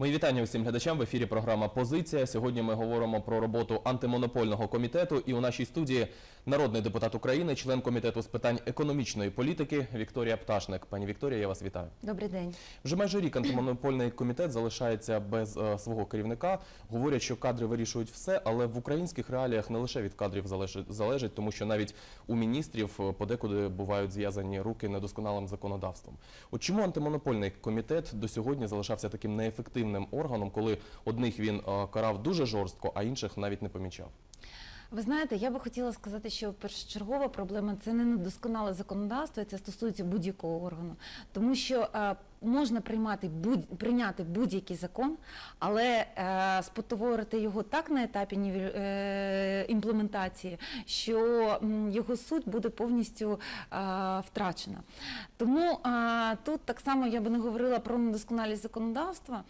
Мої вітання усім глядачам в ефірі. Програма Позиція. Сьогодні ми говоримо про роботу антимонопольного комітету. І у нашій студії народний депутат України, член комітету з питань економічної політики Вікторія Пташник. Пані Вікторія, я вас вітаю. Добрий день. Вже майже рік антимонопольний комітет залишається без е, свого керівника. Говорять, що кадри вирішують все, але в українських реаліях не лише від кадрів залежить, залежить тому що навіть у міністрів е, подекуди бувають зв'язані руки недосконалим законодавством. От чому антимонопольний комітет до сьогодні залишався таким неефективним органом, коли одних він е, карав дуже жорстко, а інших навіть не помічав? Ви знаєте, я би хотіла сказати, що першочергова проблема це не недосконале законодавство, це стосується будь-якого органу, тому що е, можна приймати будь прийняти будь-який закон, але е, спотворити його так на етапі е, імплементації, що його суть буде повністю е, втрачена. Тому е, тут так само я би не говорила про недосконалість законодавства, е,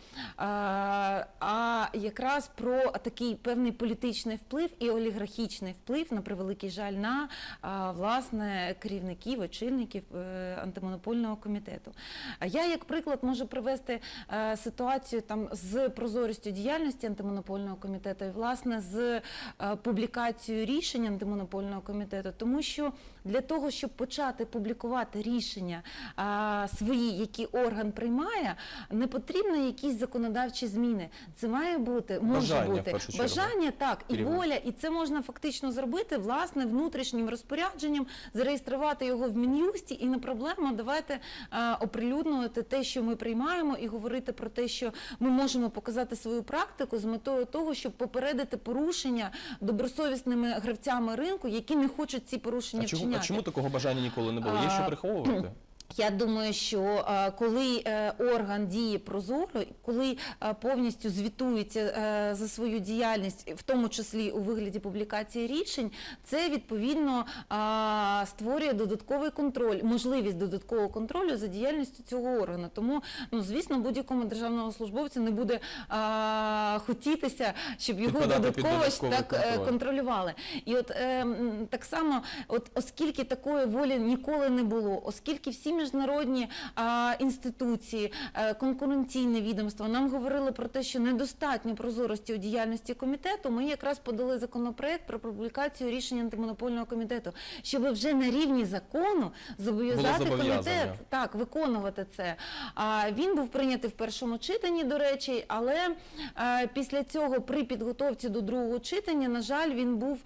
а якраз про такий певний політичний вплив і олігархічний вплив на превеликий жаль на е, власне керівників, очільників е, антимонопольного комітету. Я, як приклад, можу привести е, ситуацію там з прозорістю діяльності антимонопольного комітету і власне з е, публікацією рішень антимонопольного комітету, тому що для того, щоб почати публікувати рішення а, свої, які орган приймає, не потрібно якісь законодавчі зміни. Це має бути може Бажання, бути бажання, так і воля, і це можна фактично зробити власне внутрішнім розпорядженням, зареєструвати його в мін'юсті, і не проблема. Давайте а, оприлюднювати те, що ми приймаємо, і говорити про те, що ми можемо показати свою практику з метою того, щоб попередити порушення добросовісними гравцями ринку, які не хочуть ці порушення А чому, вчиняти. а чому такого бажання ніколи не було? Є що приховувати? Я думаю, що е, коли е, орган діє прозоро, коли е, повністю звітується за свою діяльність, в тому числі у вигляді публікації рішень, це відповідно створює додатковий контроль, можливість додаткового контролю за діяльністю цього органу. Тому, ну звісно, будь-якому державному службовцю не буде хотітися, щоб його додатково так контроль. контролювали. І от е, так само, от оскільки такої волі ніколи не було, оскільки всі міжнародні а, інституції, е, конкуренційне відомство. Нам говорили про те, що недостатньо прозорості у діяльності комітету, ми якраз подали законопроект про публікацію рішень антимонопольного комітету, щоб вже на рівні закону зобов'язати комітет так виконувати це. А він був прийнятий в першому читанні, до речі, але е, після цього при підготовці до другого читання, на жаль, він був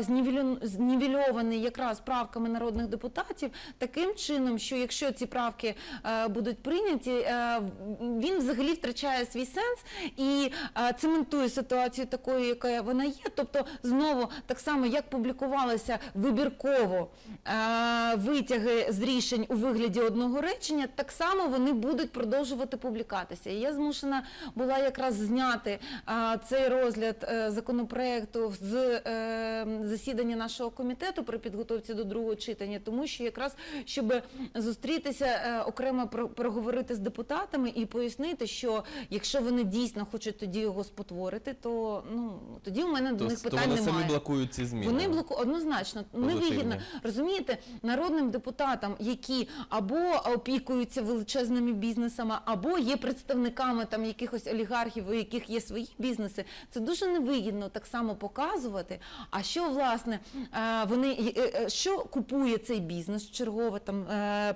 знівелю- знівельований якраз правками народних депутатів. Таким чином, що якщо ці правки е, будуть прийняті, е, він взагалі втрачає свій сенс і е, цементує ситуацію такою, яка вона є. Тобто, знову так само як публікувалися вибірково е, витяги з рішень у вигляді одного речення, так само вони будуть продовжувати публікатися. І я змушена була якраз зняти е, цей розгляд е, законопроекту з е, засідання нашого комітету при підготовці до другого читання, тому що якраз щоб зустрітися е, окремо про- проговорити з депутатами і пояснити, що якщо вони дійсно хочуть тоді його спотворити, то ну тоді у мене до них то питань вони немає. самі блокують ці зміни. Вони блоку однозначно невигідно. Розумієте, народним депутатам, які або опікуються величезними бізнесами, або є представниками там якихось олігархів, у яких є свої бізнеси, це дуже невигідно так само показувати. А що власне е, вони е, що купує цей бізнес чергово, там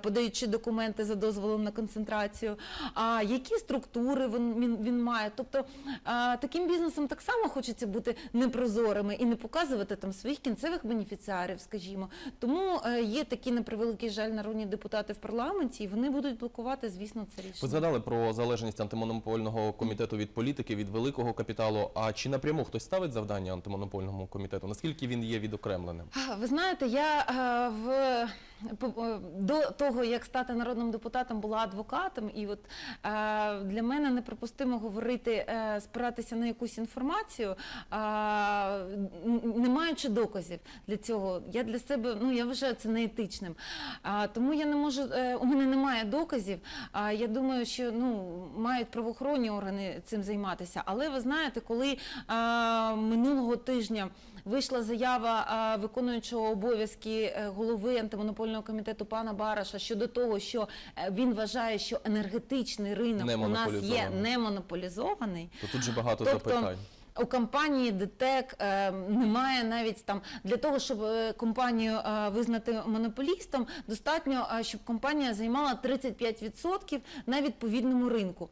подаючи документи за дозволом на концентрацію, а які структури він, він, він має. Тобто е, таким бізнесом так само хочеться бути непрозорими і не показувати там своїх кінцевих бенефіціарів, скажімо. Тому е, є такі на превеликий жаль народні депутати в парламенті, і вони будуть блокувати, звісно, це рішення. Ви згадали про залежність антимонопольного комітету від політики, від великого капіталу. А чи напряму хтось ставить завдання антимонопольному комітету? Наскільки він є відокремленим? Ви знаєте, я е, в е, до того, як стати народним депутатом, була адвокатом, і от е, для мене неприпустимо говорити, е, спиратися на якусь інформацію, е, не маючи доказів для цього, я для себе ну я вважаю це неетичним. Тому я не можу, е, у мене немає доказів. Я думаю, що ну мають правоохоронні органи цим займатися. Але ви знаєте, коли минулого тижня. Вийшла заява виконуючого обов'язки е, голови антимонопольного комітету пана Бараша щодо того, що е, він вважає, що енергетичний ринок у нас є монополізований. не монополізований. То тут же багато Тобто, запитань. У компанії ДТЕК е, немає навіть там для того, щоб е, компанію е, визнати монополістом, достатньо, щоб компанія займала 35% на відповідному ринку.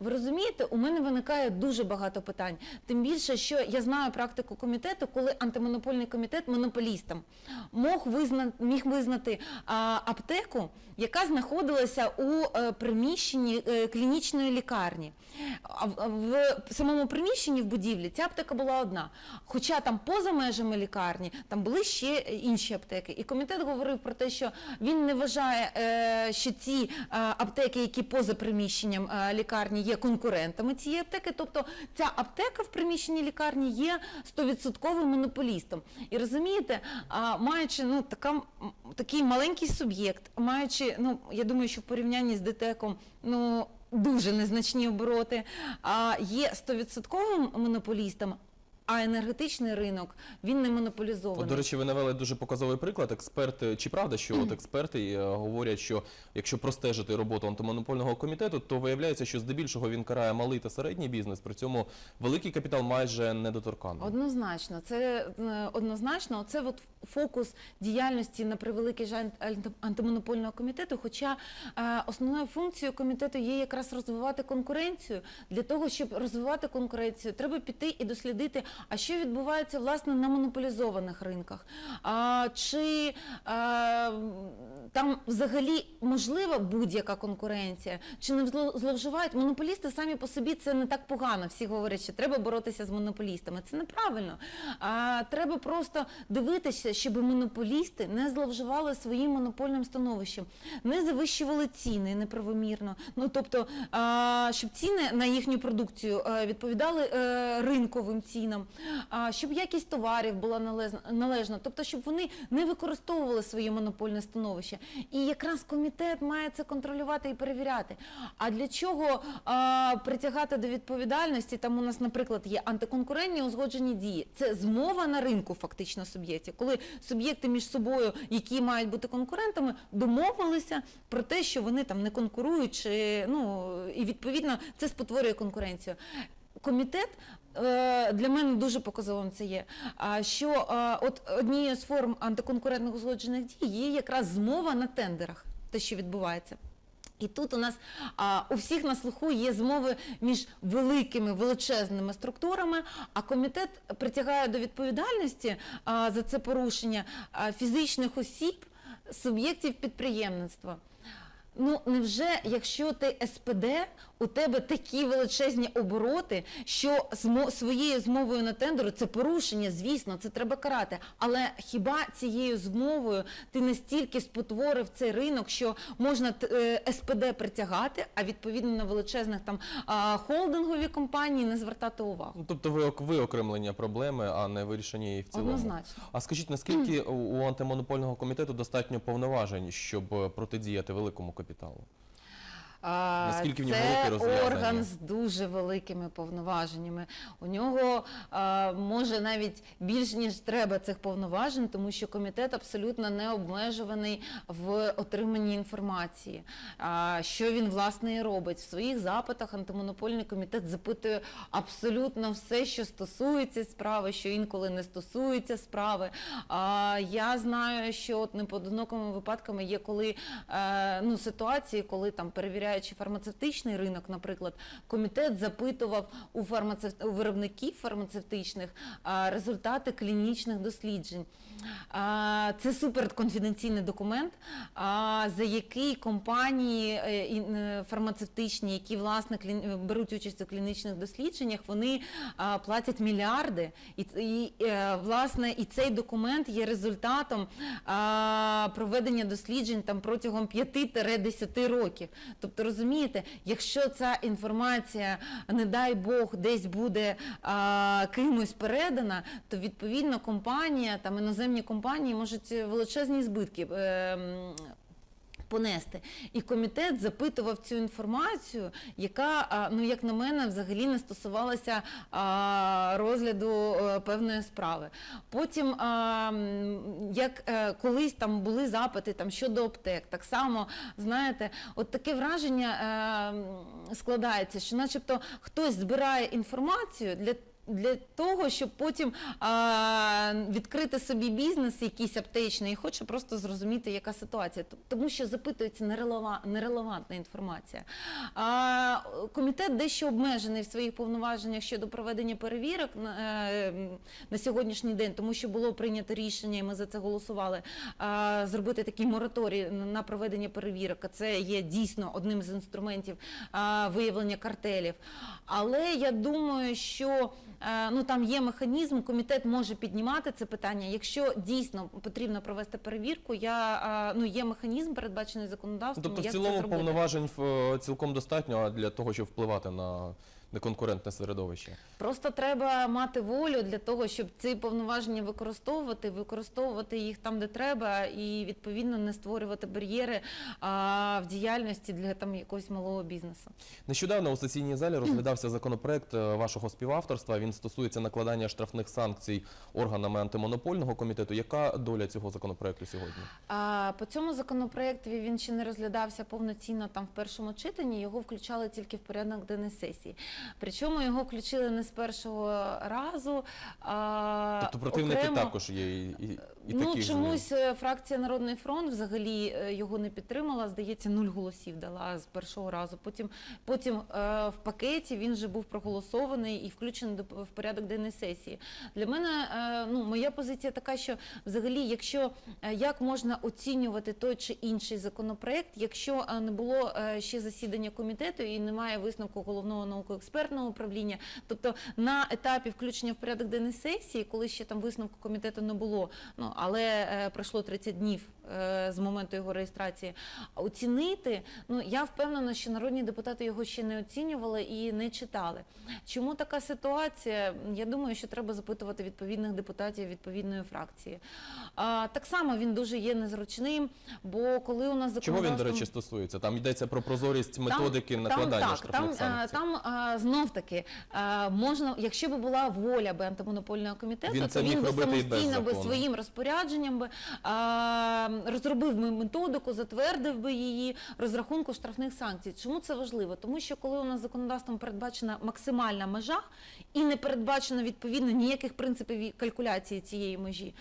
Ви розумієте, у мене виникає дуже багато питань. Тим більше, що я знаю практику комітету, коли антимонопольний комітет монополістом мог визна, міг визнати аптеку, яка знаходилася у е, приміщенні е, клінічної лікарні. В- самому приміщенні в будівлі ця аптека була одна. Хоча там поза межами лікарні там були ще інші аптеки. І комітет говорив про те, що він не вважає, е, що ці аптеки, які поза приміщенням лікарні, є конкурентами цієї аптеки. Тобто ця аптека в приміщенні лікарні є 100% монополістом. І розумієте, маючи ну така такий маленький суб'єкт, маючи, ну я думаю, що в порівнянні з ДТЕКом, ну. Дуже незначні обороти, а є 100% монополістом, а енергетичний ринок він не монополізований. От, до речі, ви навели дуже показовий приклад. Експерти, чи правда, що от експерти е, говорять, що якщо простежити роботу антимонопольного комітету, то виявляється, що здебільшого він карає малий та середній бізнес, при цьому великий капітал майже недоторканний. Однозначно, це е, однозначно. Це от фокус діяльності на превеликий жаль антимонопольного комітету. Хоча е, основною функцією комітету є якраз розвивати конкуренцію. Для того, щоб розвивати конкуренцію, треба піти і дослідити, а що відбувається власне на монополізованих ринках. А, чи е, там взагалі можлива будь-яка конкуренція, чи не зло- зловживають монополісти самі по собі це не так погано. Всі говорять, що треба боротися з монополістами. Це неправильно. А, треба просто дивитися, щоб монополісти не зловживали своїм монопольним становищем, не завищували ціни неправомірно. Ну тобто, а, щоб ціни на їхню продукцію е, відповідали е, ринковим цінам, щоб якість товарів була належна, тобто, щоб вони не використовували своє монопольне становище. І якраз комітет має це контролювати і перевіряти. А для чого притягати до відповідальності? Там у нас, наприклад, є антиконкурентні узгоджені дії. Це змова на ринку, фактично суб'єктів, коли суб'єкти між собою, які мають бути конкурентами, домовилися про те, що вони там не конкурують, чи ну і відповідно це спотворює конкуренцію. Комітет для мене дуже показовим це є. Що е, от однією з форм антиконкурентних узгоджених дій є якраз змова на тендерах, те, що відбувається. І тут у нас а, у всіх на слуху є змови між великими величезними структурами, а комітет притягає до відповідальності а, за це порушення а, фізичних осіб, суб'єктів підприємництва. Ну невже, якщо ти СПД, у тебе такі величезні обороти, що змо- своєю змовою на тендеру це порушення, звісно, це треба карати. Але хіба цією змовою ти настільки спотворив цей ринок, що можна е, СПД притягати, а відповідно на величезних там холдингові компанії не звертати увагу? Ну, тобто ви виокремлення проблеми, а не вирішення її в цілому. Однозначно. А скажіть, наскільки у у антимонопольного комітету достатньо повноважень, щоб е, протидіяти великому капіталу? Наскільки в нього це орган з дуже великими повноваженнями. У нього може навіть більш ніж треба цих повноважень, тому що комітет абсолютно не обмежуваний в отриманні інформації. Що він власне і робить в своїх запитах? Антимонопольний комітет запитує абсолютно все, що стосується справи, що інколи не стосується справи. А, я знаю, що от непоодинокими випадками є коли е, ну, ситуації, коли там перевіряючи фармацевтичний ринок, наприклад, комітет запитував у, фармацев... виробників фармацевтичних результати клінічних досліджень. Це суперконфіденційний документ, за який компанії е, фармацевтичні, які власне беруть участь у клінічних дослідженнях, вони платять мільярди. І, і е, власне і цей документ є результатом проведення досліджень там протягом 5-10 років. Тобто Тобто розумієте, якщо ця інформація, не дай Бог, десь буде а, кимось передана, то відповідно компанія, там іноземні компанії можуть величезні збитки. е, Понести і комітет запитував цю інформацію, яка ну як на мене взагалі не стосувалася розгляду е, певної справи. Потім, як е, колись там були запити там щодо аптек, так само знаєте, от таке враження е, складається, що, начебто, хтось збирає інформацію для. Для того, щоб потім а, відкрити собі бізнес якийсь аптечний і хоче просто зрозуміти, яка ситуація. Тому що запитується нерелева- нерелевантна інформація. А, комітет дещо обмежений в своїх повноваженнях щодо проведення перевірок на, е, на сьогоднішній день, тому що було прийнято рішення, і ми за це голосували, а, зробити такий мораторій на- проведення перевірок. Це є дійсно одним з інструментів а, виявлення картелів. Але я думаю, що ну там є механізм, комітет може піднімати це питання. Якщо дійсно потрібно провести перевірку, я е, ну є механізм, передбачений законодавством. Тобто, в як цілому повноважень е, цілком достатньо для того, щоб впливати на неконкурентне середовище. Просто треба мати волю для того, щоб ці повноваження використовувати, використовувати їх там, де треба, і відповідно не створювати бар'єри а, в діяльності для там якогось малого бізнесу. Нещодавно у сесійній залі розглядався законопроект е, вашого співавторства. Він стосується накладання штрафних санкцій органами антимонопольного комітету. Яка доля цього законопроекту сьогодні? А по цьому законопроектові він ще не розглядався повноцінно там в першому читанні. Його включали тільки в порядок денний сесії. Причому його включили не з першого разу. А Тобто противники окремо... також є і, і, і ну таких чомусь е, фракція Народний фронт взагалі е, його не підтримала. Здається, нуль голосів дала з першого разу. Потім, потім е, в пакеті він вже був проголосований і включений до в порядок денної сесії. Для мене е, ну моя позиція така, що взагалі, якщо е, як можна оцінювати той чи інший законопроект, якщо е, не було е, ще засідання комітету і немає висновку головного науково-експертного управління, тобто на етапі включення в порядок денної сесії, коли ще там висновку комітету не було, ну але е, пройшло 30 днів з моменту його реєстрації. Оцінити, ну я впевнена, що народні депутати його ще не оцінювали і не читали. Чому така ситуація? Я думаю, що треба запитувати відповідних депутатів відповідної фракції. А, так само він дуже є незручним, бо коли у нас Чого він, до речі, стосується? Там йдеться про прозорість методики там, накладання там, штрафних там, санкцій. Там, а, знов таки а, можна, якщо б була воля би антимонопольного комітету, Він то він би без самостійно би своїм розпорядженням би а, розробив би методику, затвердив би її розрахунку штрафних санкцій. Чому це важливо? Тому що коли у нас законодавством передбачена максимальна межа і не передбачено відповідно ніяких принципів калькуляції цієї межі,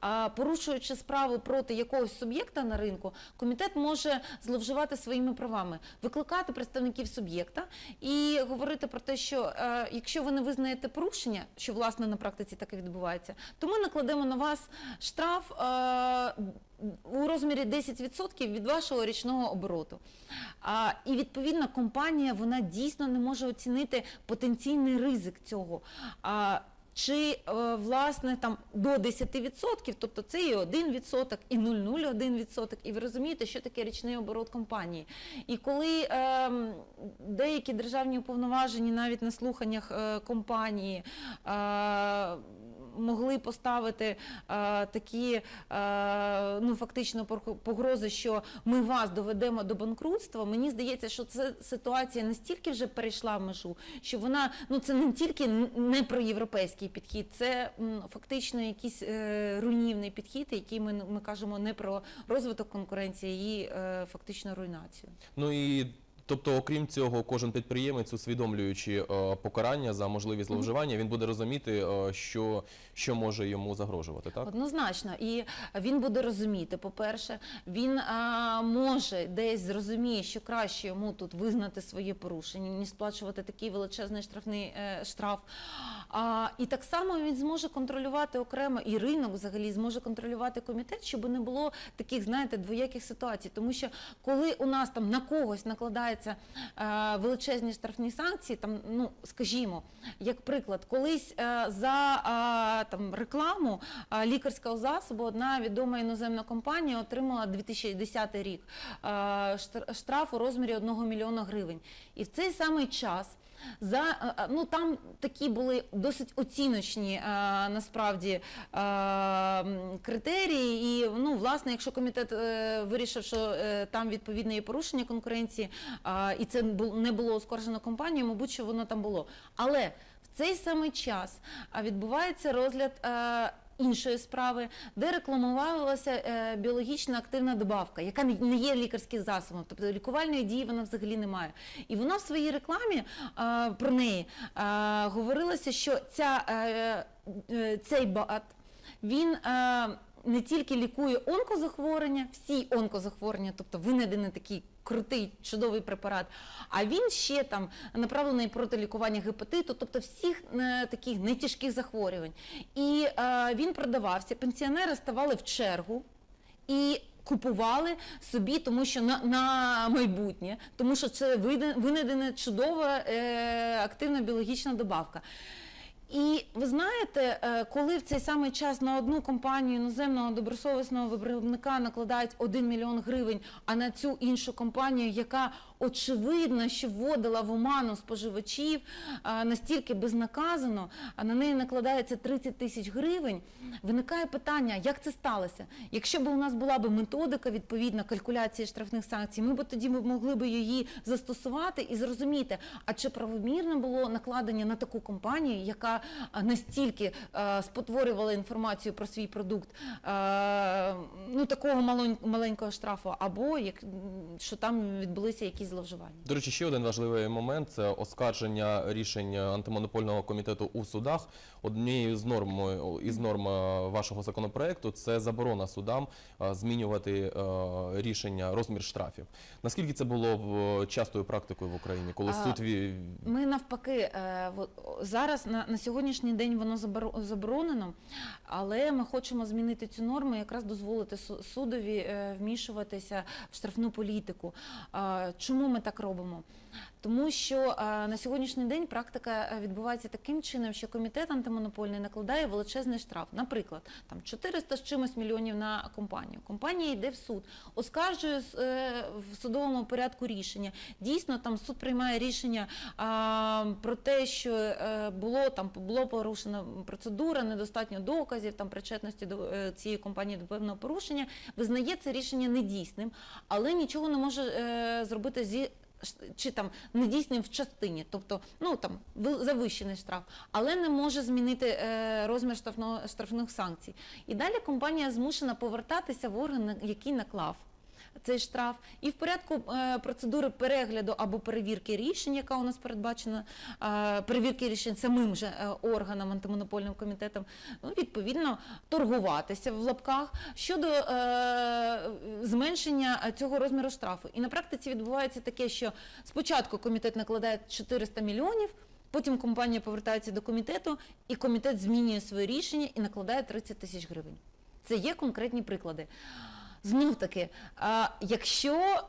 а порушуючи справу проти якогось суб'єкта на ринку, комітет може зловживати своїми правами, викликати представників суб'єкта і говорити про те, що е, якщо ви не визнаєте порушення, що власне на практиці так відбувається, то ми накладемо на вас штраф. У розмірі 10% від вашого річного обороту. А, і відповідно компанія вона дійсно не може оцінити потенційний ризик цього. А, чи е, власне там до 10%, тобто це і 1%, і 0,01%, і ви розумієте, що таке річний оборот компанії. І коли е, деякі державні уповноважені навіть на слуханнях е, компанії е, могли поставити е, такі е, ну фактично погрози, що ми вас доведемо до банкрутства. Мені здається, що ця ситуація настільки вже перейшла в межу, що вона ну це не тільки не про європейський підхід, це фактично якийсь е, руйнівний підхід, який ми, ми кажемо не про розвиток конкуренції, а її фактично руйнацію. Ну і тобто, окрім цього, кожен підприємець, усвідомлюючи е, покарання за можливі зловживання, він буде розуміти, е, що, що може йому загрожувати, так? Однозначно, і він буде розуміти. По-перше, він а, може десь зрозуміє, що краще йому тут визнати своє порушення, ніж сплачувати такий величезний штрафний е, штраф. А, і так само він зможе контролювати окремо і ринок взагалі зможе контролювати комітет, щоб не було таких, знаєте, двояких ситуацій. Тому що коли у нас там на когось накладається накладаються е, величезні штрафні санкції, там, ну скажімо, як приклад, колись е, там рекламу лікарського засобу одна відома іноземна компанія отримала 2010 рік штраф у розмірі 1 мільйона гривень. І в цей самий час за е, е, ну там такі були досить оціночні е, насправді критерії. І ну, власне, якщо комітет вирішив, що там відповідне є порушення конкуренції, і це не було оскаржено компанією, мабуть, що воно там було. Але цей самий час відбувається розгляд. е, Іншої справи, де рекламувалася біологічно біологічна активна добавка, яка не- є лікарським засобом, тобто лікувальної дії вона взагалі не має. І вона в своїй рекламі е, про неї е, говорилося, що ця, е, е, цей БАТ він е, не тільки лікує онкозахворювання, всі онкозахворювання, тобто винайдений такий крутий чудовий препарат. А він ще там направлений проти лікування гепатиту, тобто всіх е, таких нетяжких захворювань. І е, він продавався. Пенсіонери ставали в чергу і купували собі, тому що на, на майбутнє, тому що це винайдена чудова е, активна біологічна добавка. І ви знаєте, е, коли в цей самий час на одну компанію іноземного добросовісного виробника накладають 1 мільйон гривень, а на цю іншу компанію, яка очевидно, що вводила в оману споживачів настільки безнаказано, а на неї накладається 30 тисяч гривень, виникає питання, як це сталося? Якщо б у нас була б методика відповідна калькуляції штрафних санкцій, ми б тоді могли б її застосувати і зрозуміти, а чи правомірно було накладення на таку компанію, яка настільки спотворювала інформацію про свій продукт, ну такого маленького штрафу, або як що там відбулися якісь зловживання. До речі, ще один важливий момент це оскарження рішень антимонопольного комітету у судах. Однією з норм із норм е, вашого законопроекту це заборона судам е, змінювати е, рішення розмір штрафів. Наскільки це було в частою практикою в Україні, коли А, суд Ми навпаки зараз на, на сьогоднішній день воно заборо- заборонено, але ми хочемо змінити цю норму, і якраз дозволити су- судові вмішуватися в штрафну політику. А, Чому ми так робимо? Тому що е, на сьогоднішній день практика е, відбувається таким чином, що комітет антимонопольний накладає величезний штраф. Наприклад, там 400 з чимось мільйонів на компанію. Компанія йде в суд, оскаржує е, в судовому порядку рішення. Дійсно, там суд приймає рішення про те, що було там було порушена процедура, недостатньо доказів там причетності до цієї компанії до певного порушення. Визнає це рішення недійсним, але нічого не може зробити зі чи там недійсним в частині, тобто ну там ви- завищений штраф, але не може змінити е, розмір штрафного штрафних санкцій. І далі компанія змушена повертатися в орган, який наклав. Цей штраф і в порядку е, процедури перегляду або перевірки рішень, яка у нас передбачена, е, перевірки рішень самим же е, органам антимонопольним комітетом, ну, відповідно торгуватися в лапках щодо зменшення цього розміру штрафу. І на практиці відбувається таке, що спочатку комітет накладає 400 мільйонів. Потім компанія повертається до комітету, і комітет змінює своє рішення і накладає 30 тисяч гривень. Це є конкретні приклади. Знов таки, а, якщо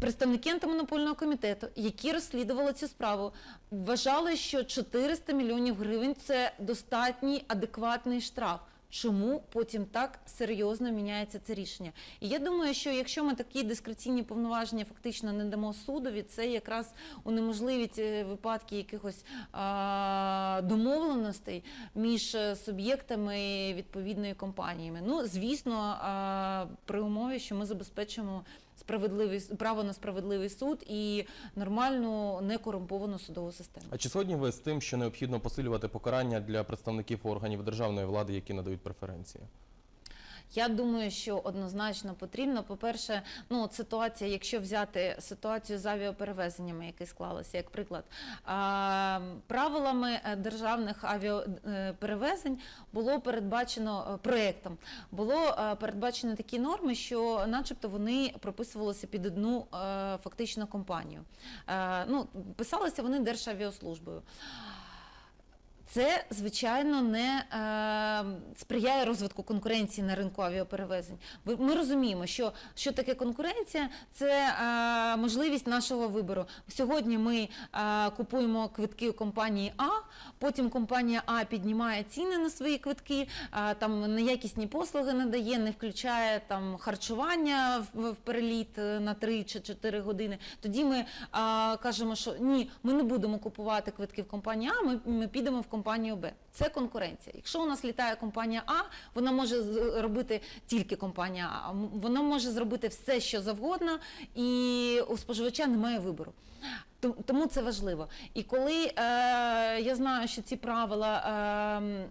представники антимонопольного комітету, які розслідували цю справу, вважали, що 400 мільйонів гривень це достатній адекватний штраф. Чому потім так серйозно міняється це рішення? І я думаю, що якщо ми такі дискреційні повноваження фактично не дамо судові, це якраз унеможливить е, випадки якихось а, домовленостей між е, суб'єктами відповідної компаніями. Ну, звісно, а, при умові, що ми забезпечимо справедливий право на справедливий суд і нормальну некорумповану судову систему. А чи сьогодні ви з тим, що необхідно посилювати покарання для представників органів державної влади, які надають преференції? Я думаю, що однозначно потрібно. По-перше, ну от ситуація, якщо взяти ситуацію з авіаперевезеннями, які склалися, як приклад, правилами е, державних авіаперевезень було передбачено е, проектом, було е, передбачено такі норми, що, начебто, вони прописувалися під одну е, фактично компанію. Е, Ну, писалися вони Державіаслужбою. Це звичайно не е, сприяє розвитку конкуренції на ринку авіаперевезень. Ми розуміємо, що, що таке конкуренція, це е, можливість нашого вибору. Сьогодні ми е, купуємо квитки у компанії А, потім компанія А піднімає ціни на свої квитки, е, там неякісні послуги надає, не включає там харчування в, в переліт е, на 3 чи 4 години. Тоді ми е, кажемо, що ні, ми не будемо купувати квитки в компанії А, ми, ми підемо в компанію Б. Це конкуренція. Якщо у нас літає компанія А, вона може зробити робити тільки компанія А. Вона може зробити все, що завгодно, і у споживача немає вибору. Тому це важливо. І коли е, я знаю, що ці правила. Е,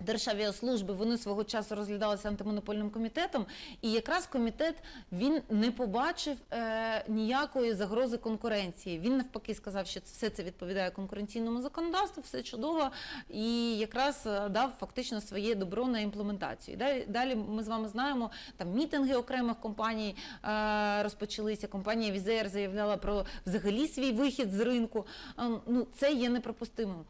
Державіаслужби вони свого часу розглядалися антимонопольним комітетом, і якраз комітет він не побачив е, ніякої загрози конкуренції. Він навпаки сказав, що все це відповідає конкуренційному законодавству, все чудово, і якраз е, дав фактично своє добро на імплементацію. Далі, далі ми з вами знаємо, там мітинги окремих компаній е, розпочалися. Компанія Візеєр заявляла про взагалі свій вихід з ринку. Е, ну це є неприпустимим.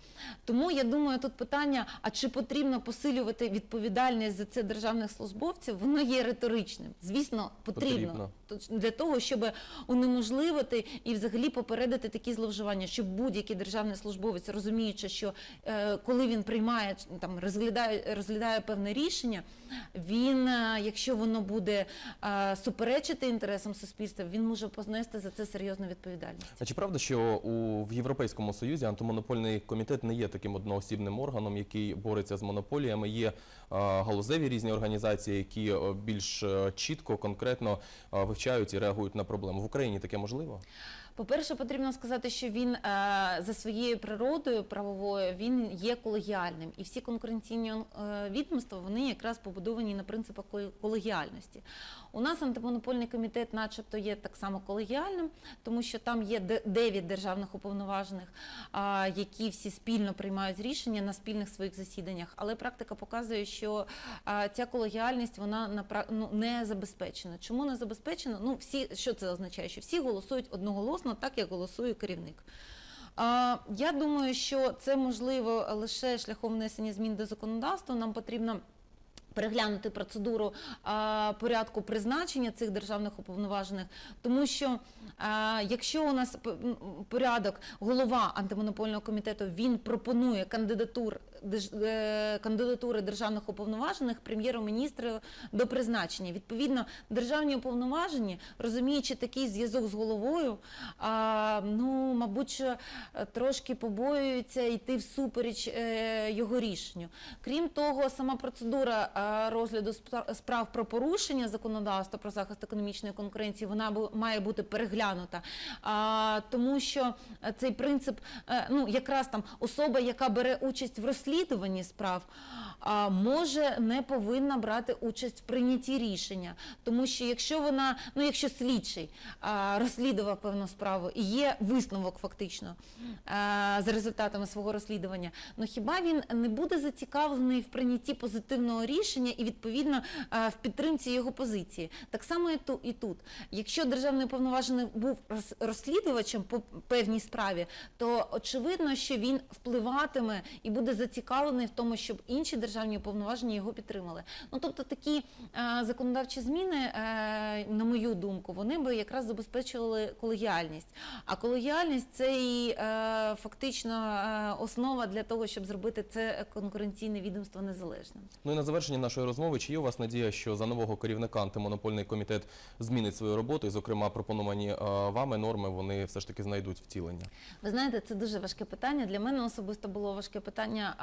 Тому я думаю, тут питання: а чи потрібно посилювати відповідальність за це державних службовців? Воно є риторичним. Звісно, потрібно, Потрібно. Для того, щоб унеможливити і взагалі попередити такі зловживання, щоб будь-який державний службовець, розуміючи, що е, коли він приймає там розглядає, розглядає певне рішення, він, е, якщо воно буде е, суперечити інтересам суспільства, він може понести за це серйозну відповідальність. А чи правда, що у в Європейському Союзі антимонопольний комітет не є таким одноосібним органом, який бореться з монополіями? Є е, галузеві різні організації, які е, більш е, чітко, конкретно вивчають і реагують на проблему. В Україні таке можливо? По-перше, потрібно сказати, що він е, за своєю природою правовою він є колегіальним, і всі конкуренційні е, відомства вони якраз побудовані на принципах колегіальності. У нас антимонопольний комітет, начебто, є так само колегіальним, тому що там є де- дев'ять державних уповноважених, які всі спільно приймають рішення на спільних своїх засіданнях. Але практика показує, що ця колегіальність вона ну, не забезпечена. Чому не забезпечена? Ну всі що це означає? Що всі голосують одноголосно, так як голосує керівник. Я думаю, що це можливо лише шляхом внесення змін до законодавства. Нам потрібно переглянути процедуру а, порядку призначення цих державних уповноважених, тому що а, якщо у нас порядок голова антимонопольного комітету він пропонує кандидатур кандидатури державних уповноважених прем'єру-міністру до призначення. Відповідно, державні уповноважені, розуміючи такий зв'язок з головою, ну мабуть, е, трошки побоюються йти всупереч е, його рішенню. Крім того, сама процедура е, розгляду спра- справ про порушення законодавства про захист економічної конкуренції вона має бути переглянута, а, тому що е, цей принцип, е, ну якраз там особа, яка бере участь в розслідуванні справ, може не повинна брати участь в прийнятті рішення, тому що якщо вона, ну якщо слідчий розслідував певну справу і є висновок фактично за результатами свого розслідування, ну хіба він не буде зацікавлений в прийнятті позитивного рішення і відповідно в підтримці його позиції? Так само і тут. Якщо державний уповноважений був розслідувачем по певній справі, то очевидно, що він впливатиме і буде зацікавлений в тому, щоб інші державні уповноважені його підтримали. Ну тобто такі е, законодавчі зміни, е, на мою думку, вони би якраз забезпечували колегіальність. А колегіальність це і е, фактично е, основа для того, щоб зробити це конкуренційне відомство незалежним. Ну і на завершення нашої розмови, чи є у вас надія, що за нового керівника антимонопольний комітет змінить свою роботу, і, зокрема, пропоновані е, вами норми вони все ж таки знайдуть втілення? Ви знаєте, це дуже важке питання. Для мене особисто було важке питання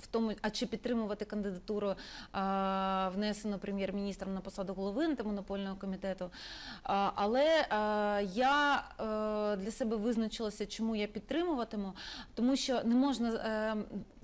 в тому, а чи підтримувати кандидатуру а, внесену прем'єр-міністром на посаду голови антимонопольного комітету. А, але а, я е, для себе визначилася, чому я підтримуватиму, тому що не можна.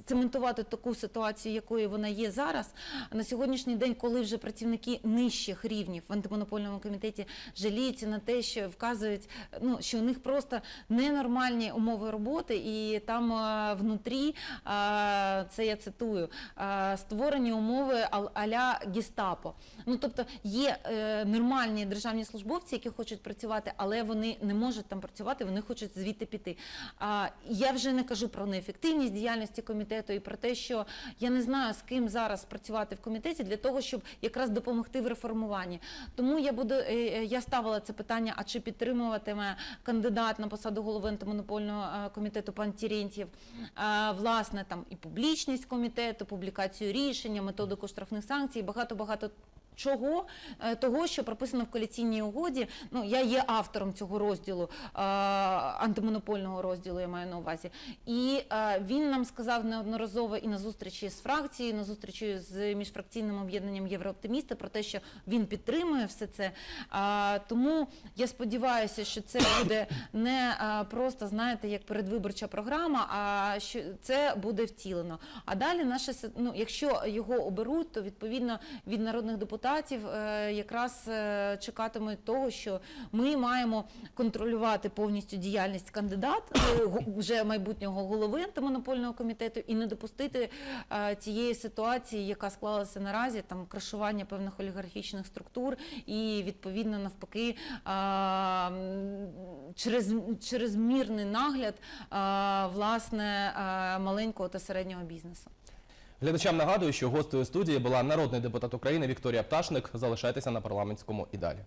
Цементувати таку ситуацію, якою вона є зараз. На сьогоднішній день, коли вже працівники нижчих рівнів в антимонопольному комітеті жаліються на те, що вказують, ну що у них просто ненормальні умови роботи, і там е, внутрі, е, це я цитую, е, створені умови аля гестапо. Ну тобто є е, нормальні державні службовці, які хочуть працювати, але вони не можуть там працювати, вони хочуть звідти піти. А я вже не кажу про неефективність діяльності комітету і про те, що я не знаю з ким зараз працювати в комітеті для того, щоб якраз допомогти в реформуванні. Тому я буду е, е, я ставила це питання: а чи підтримуватиме кандидат на посаду голови антимонопольного е, комітету пан Терентьєв, е, власне там і публічність комітету, публікацію рішення, методику штрафних санкцій, багато багато. Чого Е, того, що прописано в коаліційній угоді? Ну я є автором цього розділу е, антимонопольного розділу, я маю на увазі, і е, він нам сказав неодноразово і на зустрічі з фракцією, на зустрічі з міжфракційним об'єднанням Єврооптимісти про те, що він підтримує все це. Тому я сподіваюся, що це буде не просто знаєте, як передвиборча програма, а що це буде втілено. А далі наша си- ну, якщо його оберуть, то відповідно від народних депутатів е, якраз е, чекатимуть того, що ми маємо контролювати повністю діяльність кандидата е, вже майбутнього голови антимонопольного комітету і не допустити тієї ситуації, яка склалася наразі, там крашування певних олігархічних структур, і відповідно навпаки через, через мірний нагляд власне маленького та середнього бізнесу. Глядачам нагадую, що гостею студії була народний депутат України Вікторія Пташник. Залишайтеся на парламентському і далі.